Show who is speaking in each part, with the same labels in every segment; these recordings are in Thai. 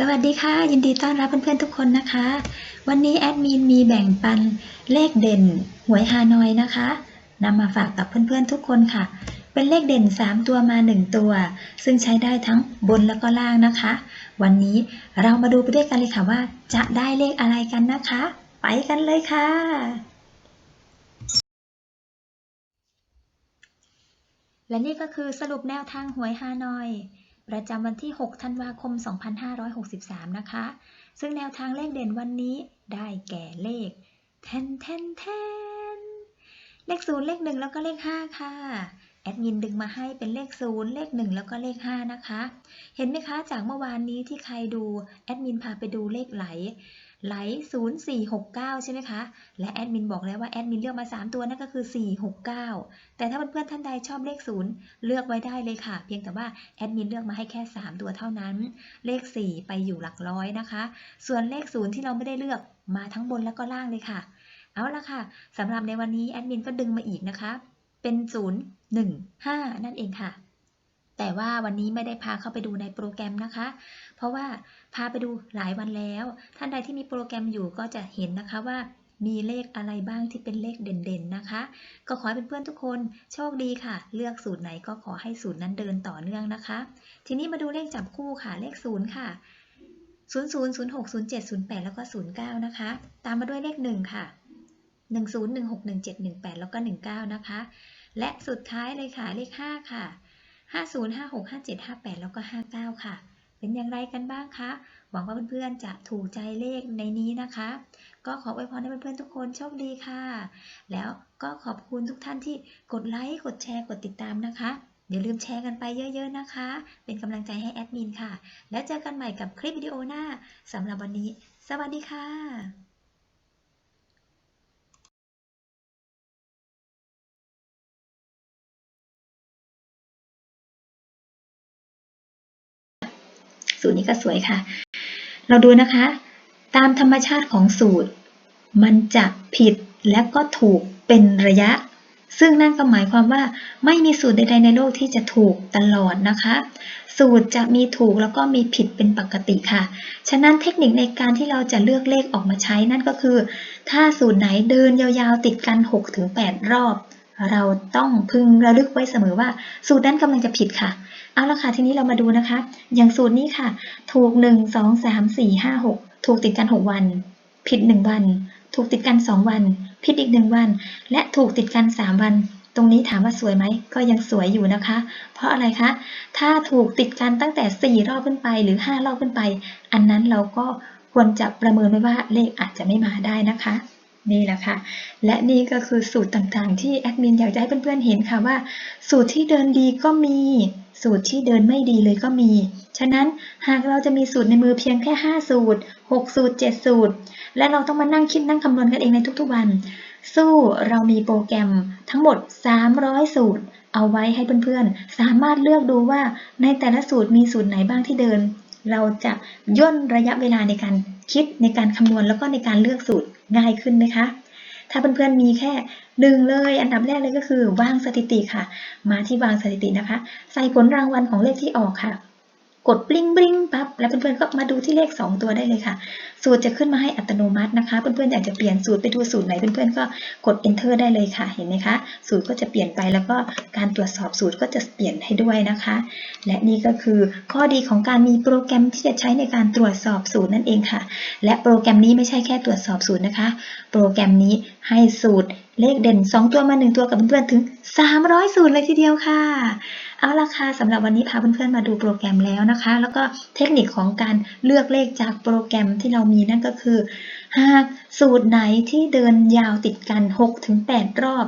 Speaker 1: สวัสดีค่ะ ยินดีต้อนรับเพื่อนๆทุกคนนะคะ วันนี้แอดมินมีแบ่งปันเลขเด่นหวยฮานอยนะคะนำมาฝากกับเพื่อนๆทุกคนค่ะ เป็นเลขเด่น 3 ตัวมา 1 ตัว ซึ่งใช้ได้ทั้งบนแล้วก็ล่างนะคะ วันนี้เรามาดูไปด้วยกันเลยค่ะว่า จะได้เลขอะไรกันนะคะ ไปกันเลยค่ะ และนี่ก็คือสรุปแนวทางหวยฮานอย ประจำวันที่ 6 ธันวาคม 2563 นะคะ ซึ่งแนวทางเลขเด่นวันนี้ได้แก่เลขแทนแทนแทนเลข 0 เลข 1 แล้วก็เลข 5 ค่ะ แอดมินดึงมาให้เป็นเลข 0 เลข 1 แล้วก็เลข 5 นะคะ เห็นไหมคะ จากเมื่อวานนี้ที่ใครดู แอดมินพาไปดูเลขไหล ไหล 0469 ใช่ไหมคะ และแอดมินบอกแล้วว่าแอดมินเลือกมา 3 ตัวนั่นก็คือ 469 แต่ถ้าเพื่อนๆท่านใดชอบเลข 0 เลือกไว้ได้เลยค่ะ เพียงแต่ว่าแอดมินเลือกมาให้แค่ 3 ตัวเท่านั้น เลข 4 ไปอยู่หลักร้อยนะคะ ส่วนเลข 0 ที่เราไม่ได้เลือกมาทั้งบนแล้วก็ล่างเลยค่ะ เอาละค่ะสำหรับในวันนี้แอดมินก็ดึงมาอีกนะคะ เป็น 0 1 5 นั่นเองค่ะ แต่ว่าวันนี้ไม่ได้พาเข้าไปดูในโปรแกรมนะคะ เพราะว่าพาไปดูหลายวันแล้ว ท่านใดที่มีโปรแกรมอยู่ก็จะเห็นนะคะว่ามีเลขอะไรบ้างที่เป็นเลขเด่นๆนะคะ ก็ขอให้เพื่อนๆทุกคนโชคดีค่ะ เลือกสูตรไหนก็ขอให้สูตรนั้นเดินต่อเนื่องนะคะ ทีนี้มาดูเลขจับคู่ค่ะ เลข0ค่ะ0 0 0 6 0 7 0 8 แล้วก็ 09 นะคะ ตามมาด้วยเลข 1 ค่ะ 10 16 17 18 แล้วก็ 19 นะคะ และสุดท้ายเลยค่ะเลข 5 ค่ะ 50 56 57 58 แล้วก็ 59 ค่ะ เป็นอย่างไรกันบ้างคะ หวังว่าเพื่อนๆจะถูกใจเลขในนี้นะคะ ก็ขออวยพรให้เพื่อนๆทุกคนโชคดีค่ะ แล้วก็ขอบคุณทุกท่านที่กดไลค์ กดแชร์ กดติดตามนะคะอย่าลืมแชร์กันไปเยอะๆนะคะ เป็นกำลังใจให้แอดมินค่ะ แล้วเจอกันใหม่กับคลิปวิดีโอหน้าสำหรับวันนี้ สวัสดีค่ะ สูตรนี้ก็สวยค่ะ เราดูนะคะ ตามธรรมชาติของสูตร มันจะผิดและก็ถูกเป็นระยะ ซึ่งนั่นก็หมายความว่าไม่มีสูตรใดๆในโลกที่จะถูกตลอดนะคะ สูตรจะมีถูกแล้วก็มีผิดเป็นปกติค่ะ ฉะนั้นเทคนิคในการที่เราจะเลือกเลขออกมาใช้นั่นก็คือ ถ้าสูตรไหนเดินยาวๆติดกัน 6-8 รอบ เราต้องพึงระลึกไว้เสมอว่า สูตรนั้นกำลังจะผิดค่ะ เอาละค่ะทีนี้เรามาดูนะคะ อย่างสูตรนี้ค่ะ ถูก 1 2 3 4 5 6 ถูกติดกัน 6 วัน ผิด 1 วัน ถูกติดกัน 2 วัน ผิดอีก 1 วัน และถูกติดกัน 3 วัน ตรงนี้ถามว่าสวยไหม ก็ยังสวยอยู่นะคะ เพราะอะไรคะ ถ้าถูกติดกันตั้งแต่ 4 รอบขึ้นไปหรือ 5 รอบขึ้นไป อันนั้นเราก็ควรจะประเมินไว้ว่าเลขอาจจะไม่มาได้นะคะ นี่แหละค่ะ และนี่ก็คือสูตรต่างๆ ที่แอดมินอยากจะให้เพื่อนๆเห็นค่ะว่า สูตรที่เดินดีก็มี สูตรที่เดินไม่ดีเลยก็มี ฉะนั้นหากเราจะมีสูตรในมือเพียงแค่ 5 สูตร 6 สูตร 7 สูตร และเราต้องมานั่งคิดนั่งคำนวณกันเองในทุกๆวัน สู้เรามีโปรแกรมทั้งหมด 300 สูตร เอาไว้ให้เพื่อนๆ สามารถเลือกดูว่าในแต่ละสูตรมีสูตรไหนบ้างที่เดิน เราจะย่นระยะเวลาในการ คิดในการคำนวณแล้วก็ในการเลือกสูตรง่ายขึ้นไหมคะ ถ้าเพื่อนๆมีแค่หนึ่งเลย อันดับแรกเลยก็คือวางสถิติค่ะ มาที่วางสถิตินะคะ ใส่ผลรางวัลของเลขที่ออกค่ะ กดบลิงบลิงปั๊บแล้วเพื่อนๆก็มาดูที่เลข 2 ตัวได้เลยค่ะ สูตรจะขึ้นมาให้อัตโนมัตินะคะ เพื่อนๆอยากจะเปลี่ยนสูตรไปดูสูตรไหนเพื่อนๆก็กด enter ได้เลยค่ะ เห็นไหมคะ สูตรก็จะเปลี่ยนไปแล้วก็การตรวจสอบสูตรก็จะเปลี่ยนให้ด้วยนะคะ และนี่ก็คือข้อดีของการมีโปรแกรมที่จะใช้ในการตรวจสอบสูตรนั่นเองค่ะ และโปรแกรมนี้ไม่ใช่แค่ตรวจสอบสูตรนะคะ โปรแกรมนี้ให้สูตรเลขเด่น 2 ตัวมา 1 ตัวกับเพื่อนๆถึง 300 สูตรเลยทีเดียวค่ะ เอาละค่ะสำหรับวันนี้พาเพื่อนๆมาดูโปรแกรมแล้วนะคะ แล้วก็เทคนิคของการเลือกเลขจากโปรแกรมที่เรามีนั่นก็คือ หากสูตรไหนที่เดินยาวติดกัน 6-8 รอบ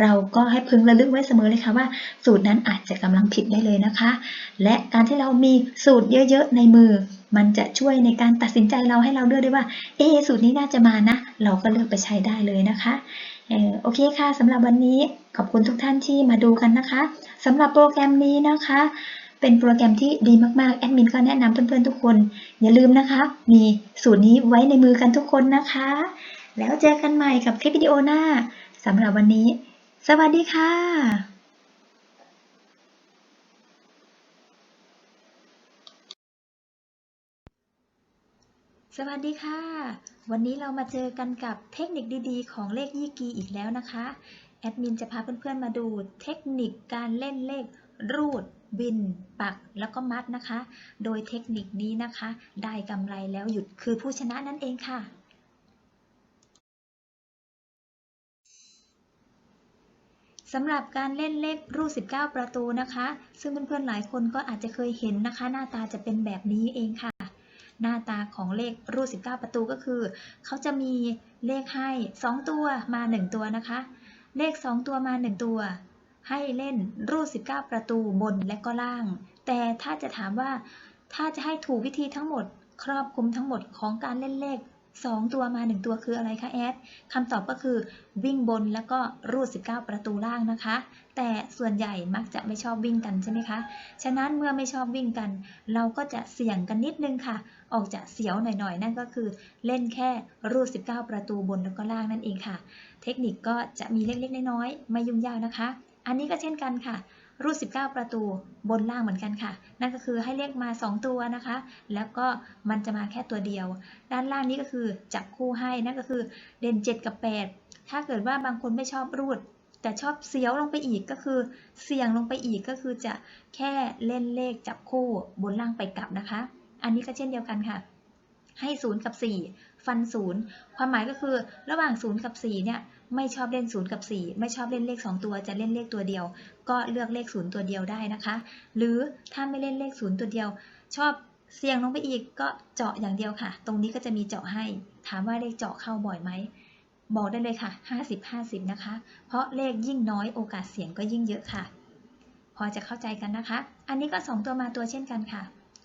Speaker 1: เราก็ให้พึงระลึกไว้เสมอเลยค่ะว่า สูตรนั้นอาจจะกำลังผิดได้เลยนะคะ และการที่เรามีสูตรเยอะๆในมือ มันจะช่วยในการตัดสินใจเราให้เราเลือกได้ว่าเอสูตรนี้น่าจะมานะ เราก็เลือกไปใช้ได้เลยนะคะ โอเคค่ะสำหรับวันนี้ขอบคุณทุกท่านที่มาดูกันนะคะสำหรับโปรแกรมนี้นะคะ เป็นโปรแกรมที่ดีมากๆ แอดมินก็แนะนำเพื่อนๆทุกคน อย่าลืมนะคะ มีสูตรนี้ไว้ในมือกันทุกคนนะคะ แล้วเจอกันใหม่กับคลิปวิดีโอหน้าสำหรับวันนี้ สวัสดีค่ะ สวัสดีค่ะ วันนี้เรามาเจอกันกับเทคนิคดีๆ ของเลขยี่กีอีกแล้วนะคะ แอดมินจะพาเพื่อนๆมาดูเทคนิคการเล่นเลขรูด บิน ปัก แล้วก็มัดนะคะ โดยเทคนิคนี้นะคะ ได้กำไรแล้วหยุดคือผู้ชนะนั่นเองค่ะสำหรับการเล่นเลขรูด19 ประตูนะคะ ซึ่งเพื่อนๆหลายคนก็อาจจะเคยเห็นนะคะ หน้าตาจะเป็นแบบนี้เองค่ะ หน้าตาของเลขรูด 19 ประตูก็คือ เขาจะมีเลขให้ 2 ตัวมา 1 ตัวนะคะ เลข 2 ตัวมา 1 ตัว ให้เล่นรูด 19 ประตูบนและก็ล่าง แต่ถ้าจะถามว่าถ้าจะให้ถูกวิธีทั้งหมด ครอบคลุมทั้งหมดของการเล่นเลข 2 ตัวมา 1 ตัวคืออะไรคะแอดคำตอบก็คือวิ่งบนแล้วก็รูด 19 ประตูล่างนะคะ แต่ส่วนใหญ่มักจะไม่ชอบวิ่งกันใช่ไหมคะ ฉะนั้นเมื่อไม่ชอบวิ่งกัน เราก็จะเสี่ยงกันนิดนึงค่ะ ออกจะเสียวหน่อยๆ นั่นก็คือเล่นแค่รูด 19 ประตูบนแล้วก็ล่างนั่นเองค่ะ เทคนิคก็จะมีเล็กๆ น้อยๆ ไม่ยุ่งยากนะคะ อันนี้ก็เช่นกันค่ะ รูด 19 ประตูบนล่างเหมือนกันค่ะ นั่นก็คือให้เลขมา 2 ตัวนะคะ แล้วก็มันจะมาแค่ตัวเดียว ด้านล่างนี้ก็คือจับคู่ให้ นั่นก็คือเด่น 7 กับ 8 ถ้าเกิดว่าบางคนไม่ชอบรูด แต่ชอบเสียวลงไปอีกก็คือเสี่ยงลงไปอีกก็คือจะแค่เล่นเลขจับคู่บนล่างไปกลับนะคะ อันนี้ก็เช่นเดียวกันค่ะ ให้ 0 กับ 4 ฟัน 0 ความหมายก็คือระหว่าง 0 กับ 4 เนี่ย ไม่ชอบเล่น 0 กับ 4 ไม่ชอบเล่นเลข 2 ตัว จะเล่นเลขตัวเดียว ก็เลือกเลข 0 ตัวเดียวได้นะคะ หรือถ้าไม่เล่นเลข 0 ตัวเดียว ชอบเสี่ยงลงไปอีกก็เจาะอย่างเดียวค่ะ ตรงนี้ก็จะมีเจาะให้ ถามว่าเลขเจาะเข้าบ่อยไหม บอกได้เลยค่ะ 50-50 นะคะ เพราะเลขยิ่งน้อยโอกาสเสี่ยงก็ยิ่งเยอะค่ะ พอจะเข้าใจกันนะคะ อันนี้ก็ 2 ตัวมาตัวเช่นกันค่ะ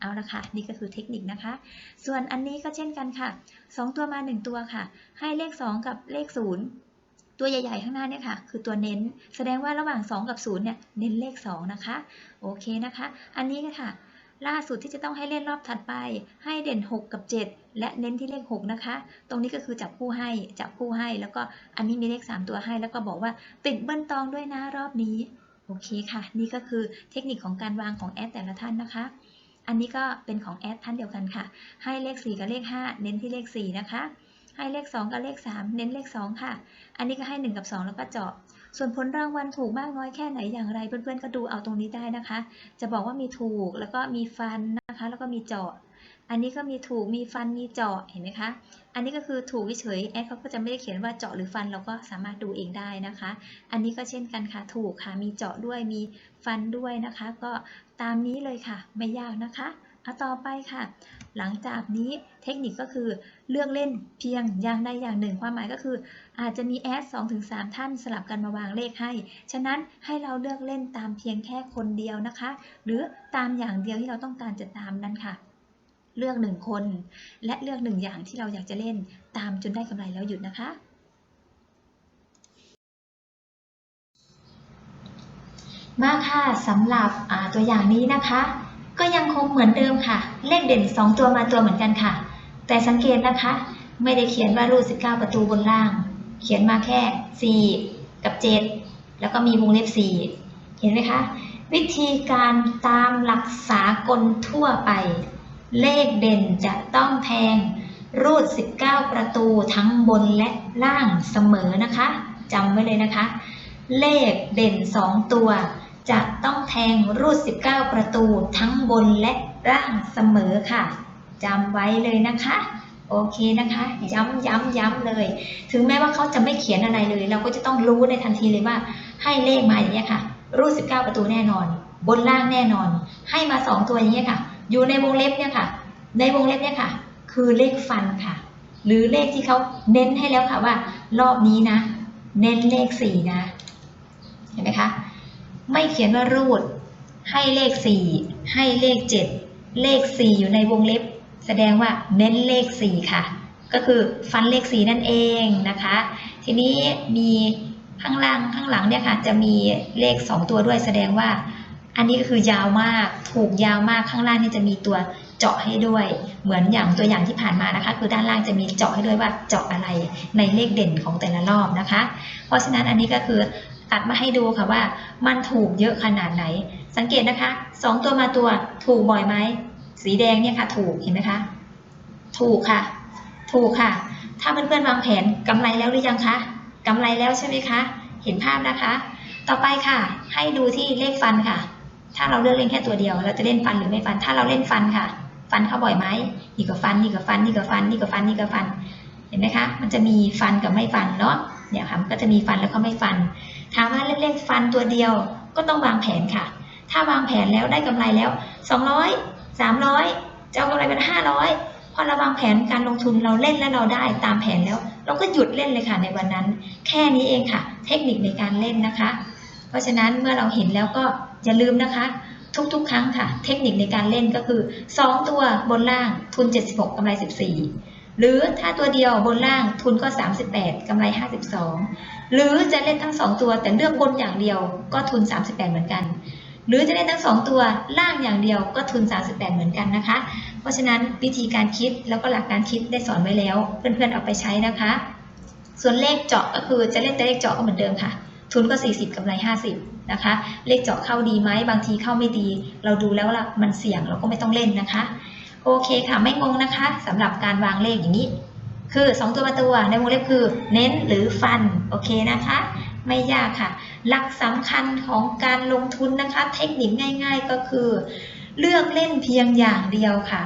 Speaker 1: เอาละค่ะ นี่ก็คือเทคนิคนะคะ ส่วนอันนี้ก็เช่นกันค่ะ 2 ตัวมา 1 ตัวค่ะ ให้เลข 2 กับเลข 0 ตัวใหญ่ ๆ ข้างหน้าเนี่ยค่ะ คือตัวเน้น แสดงว่าระหว่าง 2 กับ 0 เนี่ย เน้นเลข 2 นะคะ โอเคนะคะ อันนี้ก็ค่ะ ล่าสุดที่จะต้องให้เล่นรอบถัดไป ให้เด่น 6 กับ 7 และเน้นที่เลข 6 นะคะ ตรงนี้ก็คือจับคู่ให้ จับคู่ให้ แล้วก็อันนี้มีเลข 3 ตัวให้ แล้วก็บอกว่าติดเบิ้ลตองด้วยนะรอบนี้ โอเคค่ะ นี่ก็คือเทคนิคของการวางของแอดแต่ละท่านนะคะ อันนี้ก็เป็นของแอดท่านเดียวกันค่ะ ให้เลข 4 กับเลข 5 เน้นที่เลข 4 นะคะ ให้เลข 2 กับเลข 3 เน้นเลข 2 ค่ะ อันนี้ก็ให้ 1 กับ 2 แล้วก็เจาะ ส่วนผลรางวัลถูกมากน้อยแค่ไหนอย่างไรเพื่อนๆก็ดูเอาตรงนี้ได้นะคะ จะบอกว่ามีถูกแล้วก็มีฟันนะคะ แล้วก็มีเจาะ อันนี้ก็มีถูกมีฟันมีเจาะเห็นไหมคะ อันนี้ก็คือถูกเฉยแอดเขาก็จะไม่ได้เขียนว่าเจาะหรือฟันเราก็สามารถดูเองได้นะคะ อันนี้ก็เช่นกันค่ะถูกค่ะมีเจาะด้วยมีฟันด้วยนะคะ ก็ตามนี้เลยค่ะ ไม่ยากนะคะเอาต่อไปค่ะ หลังจากนี้เทคนิคก็คือเลือกเล่นเพียงอย่างใดอย่างหนึ่ง ความหมายก็คือ อาจจะมีแอด2-3ท่านสลับกันมาวางเลขให้ ฉะนั้นให้เราเลือกเล่นตามเพียงแค่คนเดียวนะคะ หรือตามอย่างเดียวที่เราต้องการจะตามนั้นค่ะ เลือกหนึ่งคน และเลือกหนึ่งอย่างที่เราอยากจะเล่นตามจนได้กำไรแล้วหยุดนะคะ มาค่ะสำหรับตัวอย่างนี้นะคะ ก็ยังคงเหมือนเดิมค่ะ เลขเด่น 2 ตัวมาตัวเหมือนกันค่ะ แต่สังเกตนะคะ ไม่ได้เขียนว่ารูด19 ประตูบนล่าง เขียนมาแค่ 4 กับ 7 แล้วก็มีวงเล็บ 4 เห็นไหมคะวิธีการตามหลักสากลทั่วไป เลขเด่นจะต้องแทงรูด 19 ประตูทั้งบนและล่างเสมอนะคะจำไว้เลยนะคะ เลขเด่น 2 ตัว จะต้องแทงรูด 19 ประตูทั้งบนและล่างเสมอค่ะจำไว้เลยนะคะโอเคนะคะ ย้ำย้ำย้ำเลย ถึงแม้ว่าเขาจะไม่เขียนอะไรเลย เราก็จะต้องรู้ในทันทีเลยว่า ให้เลขมาอย่างนี้ค่ะ รูด 19 ประตูแน่นอน บนล่างแน่นอน ให้มา 2 ตัวอย่างนี้ค่ะ อยู่ในวงเล็บเนี่ยค่ะ ในวงเล็บเนี่ยค่ะ คือเลขฟันค่ะ หรือเลขที่เขาเน้นให้แล้วค่ะว่า รอบนี้นะ เน้นเลข4นะ เห็นไหมคะ ไม่เขียนว่ารูด ให้เลข4ให้เลข7เลข4อยู่ในวงเล็บ แสดงว่าเน้นเลข4ค่ะ ก็คือฟันเลข4นั่นเองนะคะ ทีนี้มีข้างล่างข้างหลังเนี่ยค่ะ จะมีเลข2ตัวด้วยแสดงว่า อันนี้ก็คือยาวมาก ถูกยาวมากข้างล่างนี่จะมีตัวเจาะให้ด้วย เหมือนอย่างตัวอย่างที่ผ่านมานะคะ คือด้านล่างจะมีเจาะให้ด้วยว่าเจาะอะไรในเลขเด่นของแต่ละรอบนะคะ เพราะฉะนั้นอันนี้ก็คือตัดมาให้ดูค่ะว่ามันถูกเยอะขนาดไหน สังเกตนะคะสองตัวมาตัวถูกบ่อยไหมสีแดงเนี่ยค่ะ ถูกเห็นไหมคะ ถูกค่ะ ถูกค่ะ ถ้าเพื่อนๆวางแผนกำไรแล้วหรือยังคะกำไรแล้วใช่ไหมคะ เห็นภาพนะคะ ต่อไปค่ะ ให้ดูที่เลขฟันค่ะ ถ้าเราเลือกเล่นแค่ตัวเดียว เราจะเล่นฟันหรือไม่ฟัน ถ้าเราเล่นฟันค่ะ ฟันเข้าบ่อยไหมนี่ก็ฟันนี่ก็ฟันนี่ก็ฟันนี่ก็ฟันนี่ก็ฟัน เห็นไหมคะ มันจะมีฟันกับไม่ฟันเนาะ เนี่ยค่ะมันก็จะมีฟันแล้วก็ไม่ฟัน ถามว่าเล่นๆฟันตัวเดียวก็ต้องวางแผนค่ะ ถ้าวางแผนแล้วได้กำไรแล้ว 200 300จะเอากำไรเป็น500 พอเราวางแผนการลงทุนเราเล่นแล้วเราได้ตามแผนแล้ว เราก็หยุดเล่นเลยค่ะในวันนั้น แค่นี้เองค่ะ เทคนิคในการเล่นนะคะ เพราะฉะนั้นเมื่อเราเห็นแล้วก็ อย่าลืมนะคะทุกๆ ครั้งค่ะ เทคนิคในการเล่นก็คือ 2 ตัวบนล่างทุน 76กำไร 14 หรือถ้าตัวเดียวบนล่างทุนก็ 38กำไร 52 หรือจะเล่นทั้ง 2 ตัวแต่เลือกบนอย่างเดียวก็ทุน 38 เหมือนกัน หรือจะเล่นทั้ง 2 ตัวล่างอย่างเดียวก็ทุน 38 เหมือนกันนะคะ เพราะฉะนั้นวิธีการคิดแล้วก็หลักการคิดได้สอนไว้แล้ว เพื่อนๆเอาไปใช้นะคะ ส่วนเลขเจาะก็คือจะเล่นแต่เลขเจาะก็เหมือนเดิมค่ะ ทุนก็ 40กำไร 50 นะคะ เลขเจาะเข้าดีไหมบางทีเข้าไม่ดี เราดูแล้วละมันเสี่ยงเราก็ไม่ต้องเล่นนะคะ โอเคค่ะไม่งงนะคะสำหรับการวางเลขอย่างนี้ คือ 2 ตัวมาตัวในวงเล็บคือ เน้นหรือฟันโอเคนะคะ ไม่ยากค่ะ หลักสำคัญของการลงทุนนะคะ เทคนิคง่าย ๆ ก็คือ เลือกเล่นเพียงอย่างเดียวค่ะ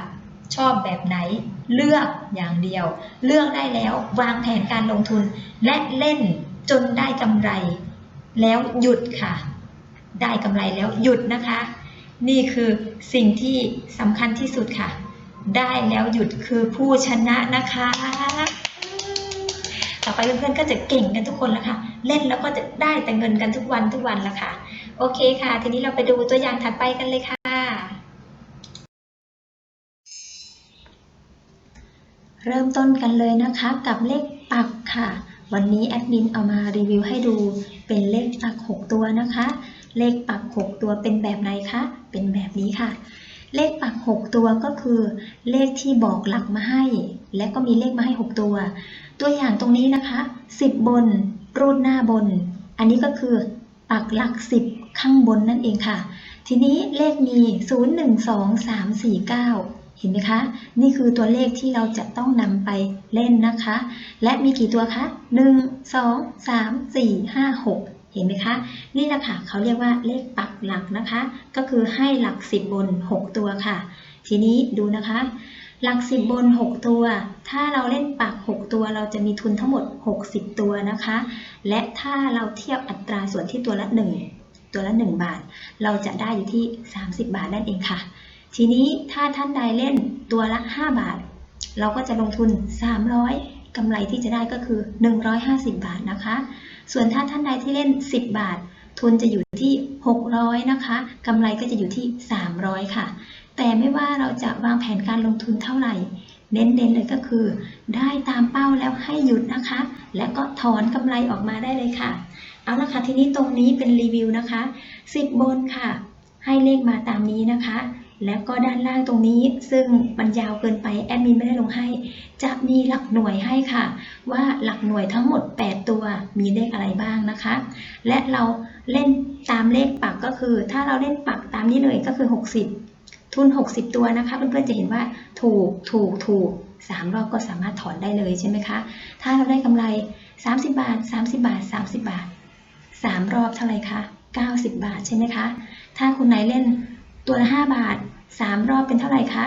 Speaker 1: ชอบแบบไหนเลือกอย่างเดียว เลือกได้แล้ววางแผนการลงทุน และเล่นจนได้กำไร แล้วหยุดค่ะ ได้กำไรแล้วหยุดนะคะ นี่คือสิ่งที่สำคัญที่สุดค่ะ ได้แล้วหยุดคือผู้ชนะนะคะ ต่อไปเพื่อนๆก็จะเก่งกันทุกคนแล้วค่ะ เล่นแล้วก็จะได้แต่เงินกันทุกวันทุกวันและค่ะ โอเคค่ะ ทีนี้เราไปดูตัวอย่างถัดไปกันเลยค่ะ เริ่มต้นกันเลยนะคะกับเลขปักค่ะ วันนี้แอดมินเอามารีวิวให้ดูเป็นเลขปัก 6 ตัวนะคะ เลขปัก 6 ตัวเป็นแบบไหนคะ เป็นแบบนี้ค่ะ เลขปัก 6 ตัวก็คือ เลขที่บอกหลักมาให้ และก็มีเลขมาให้ 6 ตัว ตัวอย่างตรงนี้นะคะ 10 บน รูดหน้าบน อันนี้ก็คือปักหลัก 10 ข้างบนนั่นเองค่ะ ทีนี้เลขมี 0 1 2 3 4 9เห็นไหมคะ นี่คือตัวเลขที่เราจะต้องนำไปเล่นนะคะ และมีกี่ตัวคะ 1 2 3 4 5 6 เห็นไหมคะ นี่แหละค่ะเขาเรียกว่าเลขปักหลักนะคะ ก็คือให้หลัก10บบน 6 ตัวค่ะ ทีนี้ดูนะคะ หลัก10บน 6 ตัว ถ้าเราเล่นปัก 6 ตัวเราจะมีทุนทั้งหมด 60 ตัวนะคะ และถ้าเราเทียบอัตราส่วนที่ตัวละ 1 ตัวละ 1 บาท เราจะได้อยู่ที่ 30 บาทนั่นเองค่ะ ทีนี้ถ้าท่านใดเล่นตัวละ 5 บาท เราก็จะลงทุน 300 กำไรที่จะได้ก็คือ 150 บาทนะคะ ส่วนถ้าท่านใดที่เล่น 10 บาท ทุนจะอยู่ที่ 600 นะคะกำไรก็จะอยู่ที่ 300 ค่ะ แต่ไม่ว่าเราจะวางแผนการลงทุนเท่าไหร่ เน้นๆเลยก็คือ ได้ตามเป้าแล้วให้หยุดนะคะ และก็ถอนกำไรออกมาได้เลยค่ะ เอาละค่ะทีนี้ตรงนี้เป็นรีวิวนะคะ 10 บนค่ะ ให้เลขมาตามนี้นะคะ แล้วก็ด้านล่างตรงนี้ซึ่งมันยาวเกินไปแอดมินไม่ได้ลงให้ จะมีหลักหน่วยให้ค่ะ ว่าหลักหน่วยทั้งหมด 8 ตัวมีเลขอะไรบ้างนะคะ และเราเล่นตามเลขปักก็คือ ถ้าเราเล่นปักตามนี้เลยก็คือ 60 ทุน 60 ตัวนะคะเพื่อนๆจะเห็นว่าถูกถูกถูกสามรอบก็สามารถถอนได้เลยใช่ไหมคะ ถ้าเราได้กำไร 30 บาท 30 บาท 30 บาท 3 รอบเท่าไหร่คะ 90 บาทใช่ไหมคะ ถ้าคุณไหนเล่น ตัวละ 5 บาท 3 รอบเป็นเท่าไหร่คะ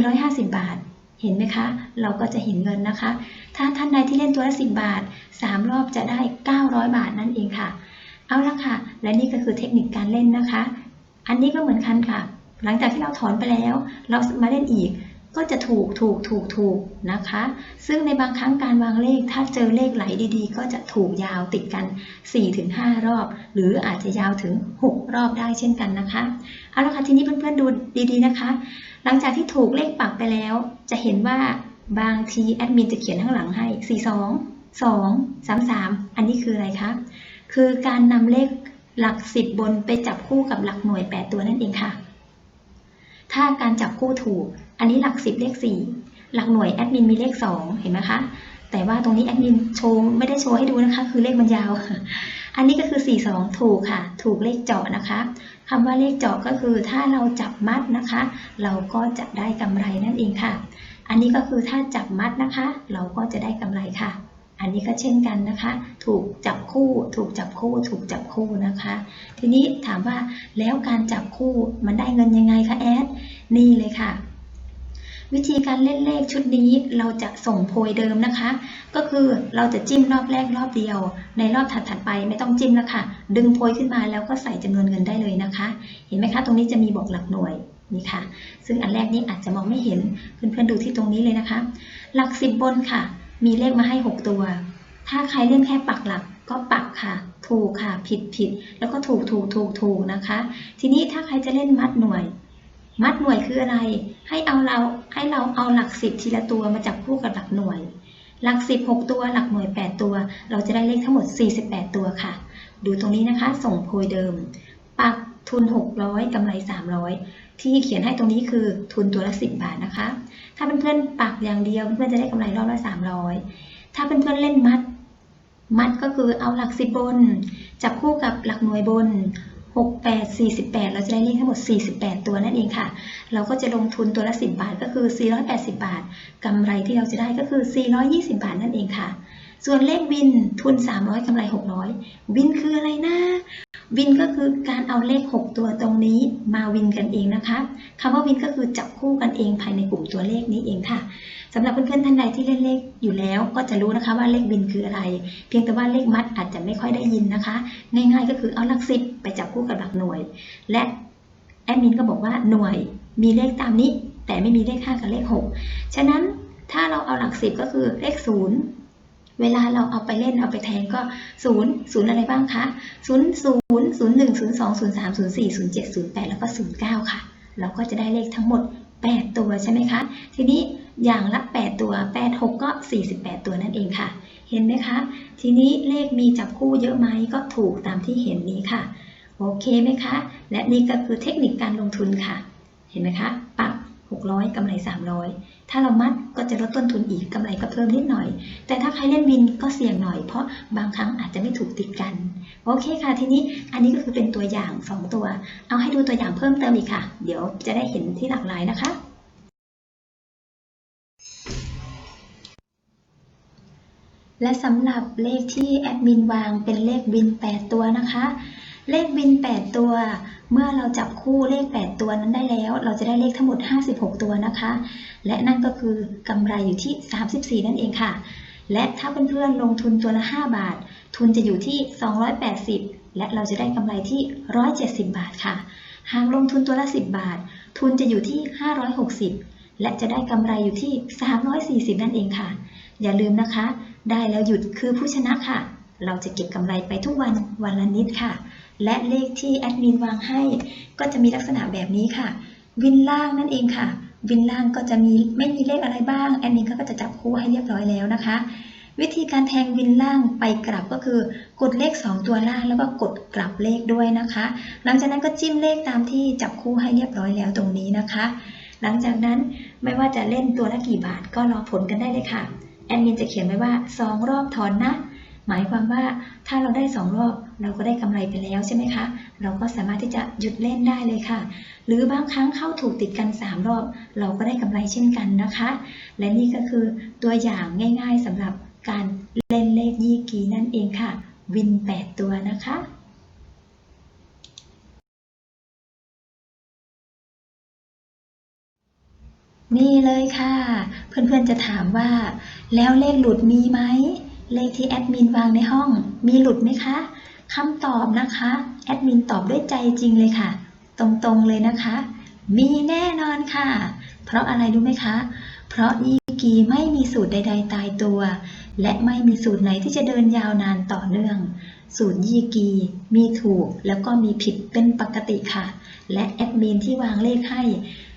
Speaker 1: 450 บาท เห็นไหมคะ เราก็จะเห็นเงินนะคะ ถ้าท่านใดที่เล่นตัวละ 10 บาท 3 รอบจะได้ 900 บาทนั่นเองค่ะ เอาละค่ะ และนี่ก็คือเทคนิคการเล่นนะคะ อันนี้ก็เหมือนกันค่ะ หลังจากที่เราถอนไปแล้ว เรามาเล่นอีก ก็จะถูกถูกถูกถูกนะคะ ซึ่งในบางครั้งการวางเลข ถ้าเจอเลขไหลดีๆ ก็จะถูกยาวติดกัน 4-5 รอบ หรืออาจจะยาวถึง 6 รอบได้เช่นกันนะคะเอาละค่ะทีนี้เพื่อนๆดูดีๆนะคะ หลังจากที่ถูกเลขปักไปแล้ว จะเห็นว่าบางทีแอดมินจะเขียนข้างหลังให้ 42 2 3 3 อันนี้คืออะไรคะคือการนำเลขหลัก 10 บนไปจับคู่กับหลักหน่วย 8 ตัวนั่นเองค่ะ ถ้าการจับคู่ถูก อันนี้หลัก 10 เลข 4 หลักหน่วยแอดมินมีเลข 2 เห็นไหมคะ แต่ว่าตรงนี้แอดมินโชว์ไม่ได้โชว์ให้ดูนะคะ คือเลขมันยาว อันนี้ก็คือ 42 ถูกค่ะ ถูกเลขเจาะนะคะคำว่าเลขเจาะก็คือถ้าเราจับมัดนะคะ เราก็จะได้กำไรนั่นเองค่ะ อันนี้ก็คือถ้าจับมัดนะคะ เราก็จะได้กำไรค่ะ อันนี้ก็เช่นกันนะคะ ถูกจับคู่ ถูกจับคู่ ถูกจับคู่นะคะ ทีนี้ถามว่าแล้วการจับคู่มันได้เงินยังไงคะแอด นี่เลยค่ะ วิธีการเล่นเลขชุดนี้เราจะส่งโพยเดิมนะคะ ก็คือเราจะจิ้มรอบแรกรอบเดียว ในรอบถัดๆไปไม่ต้องจิ้มแล้วค่ะ ดึงโพยขึ้นมาแล้วก็ใส่จำนวนเงินได้เลยนะคะ เห็นไหมคะ ตรงนี้จะมีบอกหลักหน่วยนี่ค่ะ ซึ่งอันแรกนี้อาจจะมองไม่เห็นเพื่อนๆดูที่ตรงนี้เลยนะคะ หลักสิบบนค่ะ มีเลขมาให้ 6 ตัว ถ้าใครเล่นแค่ปักหลักก็ปักค่ะ ถูกค่ะ ผิดผิด แล้วก็ถูกถูกถูกถูกนะคะ ทีนี้ถ้าใครจะเล่นมัดหน่วย มัดหน่วยคืออะไร ให้เอาเราให้เราเอาหลักสิบทีละตัวมาจับคู่กับหลักหน่วย หลักสิบหกตัว หลักหน่วย8ตัว เราจะได้เลขทั้งหมด 48 ตัวค่ะ ดูตรงนี้นะคะ ส่งโพยเดิม ปักทุน 600กำไร 300 ที่เขียนให้ตรงนี้คือทุนตัวละ 10 บาทนะคะ ถ้าเพื่อนๆปักอย่างเดียวเพื่อนจะได้กำไรรอบละ 300 ถ้าเพื่อนๆเล่นมัด มัดก็คือเอาหลัก10บน จับคู่กับหลักหน่วยบน 6 8 48 เราจะได้เลขทั้งหมด 48 ตัวนั่นเองค่ะ เราก็จะลงทุนตัวละ 10 บาทก็คือ 480 บาท กำไรที่เราจะได้ก็คือ 420 บาทนั่นเองค่ะ ส่วนเลขวินทุน 300กำไร 600 วินคืออะไรนะ วินก็คือการเอาเลข 6 ตัวตรงนี้มาวินกันเองนะคะคำว่าวินก็คือจับคู่กันเองภายในกลุ่มตัวเลขนี้เองค่ะสำหรับเพื่อนๆท่านใดที่เล่นเลขอยู่แล้ว ก็จะรู้นะคะว่าเลขวินคืออะไร เพียงแต่ว่าเลขมัดอาจจะไม่ค่อยได้ยินนะคะ ง่ายๆ ก็คือเอาหลักสิบไปจับคู่กับหลักหน่วย และแอดมินก็บอกว่าหน่วยมีเลขตามนี้ แต่ไม่มีเลข5กับเลข 6 ฉะนั้นถ้าเราเอาหลักสิบก็คือเลข0 เวลาเราเอาไปเล่นเอาไปแทงก็ 0 0 อะไรบ้างคะ 0 0 0 1 0 2 0 3 0 4 0 7 0 8 แล้วก็ 09 ค่ะ เราก็จะได้เลขทั้งหมด 8 ตัวใช่ไหมคะ ทีนี้อย่างละ 8 ตัว 8 6 ก็ 48 ตัวนั่นเองค่ะ เห็นไหมคะ ทีนี้เลขมีจับคู่เยอะไหมก็ถูกตามที่เห็นนี้ค่ะ โอเคไหมคะ และนี่ก็คือเทคนิคการลงทุนค่ะ เห็นไหมคะ ปัก 600กำไร 300 ถ้าเรามัดก็จะลดต้นทุนอีกกำไรก็เพิ่มนิดหน่อย แต่ถ้าใครเล่นวินก็เสี่ยงหน่อยเพราะบางครั้งอาจจะไม่ถูกติดกัน โอเคค่ะ ทีนี้อันนี้ก็คือเป็นตัวอย่าง 2 ตัว เอาให้ดูตัวอย่างเพิ่มเติมอีกค่ะ เดี๋ยวจะได้เห็นที่หลากหลายนะคะและสำหรับเลขที่แอดมินวางเป็นเลขวิน 8 ตัวนะคะ เลขวิน 8 ตัว เมื่อเราจับคู่เลข 8 ตัวนั้นได้แล้ว เราจะได้เลขทั้งหมด 56 ตัวนะคะ และนั่นก็คือกำไรอยู่ที่ 34 นั่นเองค่ะ และถ้าเพื่อนๆลงทุนตัวละ 5 บาท ทุนจะอยู่ที่ 280 และเราจะได้กำไรที่ 170 บาทค่ะ หากลงทุนตัวละ 10 บาท ทุนจะอยู่ที่ 560 และจะได้กำไรอยู่ที่ 340 นั่นเองค่ะ อย่าลืมนะคะ ได้แล้วหยุดคือผู้ชนะค่ะ เราจะเก็บกำไรไปทุกวันวันละนิดค่ะ และเลขที่แอดมินวางให้ ก็จะมีลักษณะแบบนี้ค่ะ วินล่างนั่นเองค่ะ วินล่างก็จะมีไม่มีเลขอะไรบ้าง แอดมินก็จะจับคู่ให้เรียบร้อยแล้วนะคะ วิธีการแทงวินล่างไปกลับก็คือกดเลข 2 ตัวล่างแล้วก็กดกลับเลขด้วยนะคะ หลังจากนั้นก็จิ้มเลขตามที่จับคู่ให้เรียบร้อยแล้วตรงนี้นะคะ หลังจากนั้นไม่ว่าจะเล่นตัวละกี่บาทก็รอผลกันได้เลยค่ะแอดมินจะเขียนไว้ว่า 2 รอบถอนนะ หมายความว่าถ้าเราได้ 2 รอบ เราก็ได้กำไรไปแล้วใช่ไหมคะ เราก็สามารถที่จะหยุดเล่นได้เลยค่ะ หรือบางครั้งเข้าถูกติดกัน 3 รอบ เราก็ได้กำไรเช่นกันนะคะ และนี่ก็คือตัวอย่างง่ายๆสำหรับการเล่นเลขยี่กีนั่นเองค่ะ วิน 8 ตัวนะคะนี่เลยค่ะ เพื่อนๆจะถามว่า แล้วเลขหลุดมีไหม เลขที่แอดมินวางในห้อง มีหลุดไหมคะคำตอบนะคะ แอดมินตอบด้วยใจจริงเลยค่ะ ตรงๆเลยนะคะ มีแน่นอนค่ะ เพราะอะไรรู้ไหมคะ เพราะยีกีไม่มีสูตรใด ๆ ตายตัว และไม่มีสูตรไหนที่จะเดินยาวนานต่อเนื่อง สูตรยีกี มีถูกแล้วก็มีผิดเป็นปกติค่ะ และแอดมินที่วางเลขให้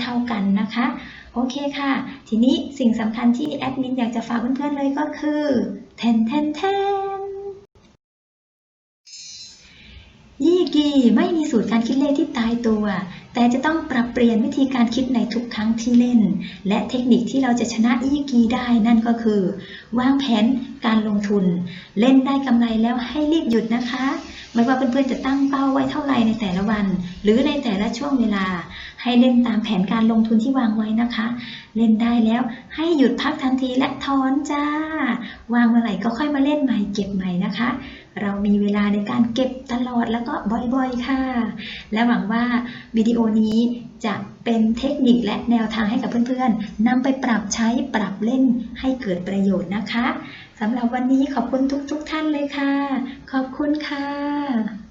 Speaker 1: เท่าๆกันนะคะ โอเคค่ะ ทีนี้สิ่งสำคัญที่แอดมินอยากจะฝากเพื่อนๆเลยก็คือเทนเทนเทนยี่กีไม่มีสูตรการคิดเลขที่ตายตัว แต่จะต้องปรับเปลี่ยนวิธีการคิดในทุกครั้งที่เล่น และเทคนิคที่เราจะชนะยี่กีได้นั่นก็คือ วางแผนการลงทุน เล่นได้กำไรแล้วให้รีบหยุดนะคะ ไม่ว่าเพื่อนๆจะตั้งเป้าไว้เท่าไหร่ในแต่ละวัน หรือในแต่ละช่วงเวลา ให้เล่นตามแผนการลงทุนที่วางไว้นะคะ เล่นได้แล้วให้หยุดพักทันทีและถอนจ้า วางเมื่อไหร่ก็ค่อยมาเล่นใหม่เก็บใหม่นะคะ เรามีเวลาในการเก็บตลอดแล้วก็บ่อยๆค่ะ และหวังว่าวิดีโอนี้จะเป็นเทคนิคและแนวทางให้กับเพื่อนๆนำไปปรับใช้ปรับเล่นให้เกิดประโยชน์นะคะสำหรับวันนี้ขอบคุณทุกๆท่านเลยค่ะ ขอบคุณค่ะ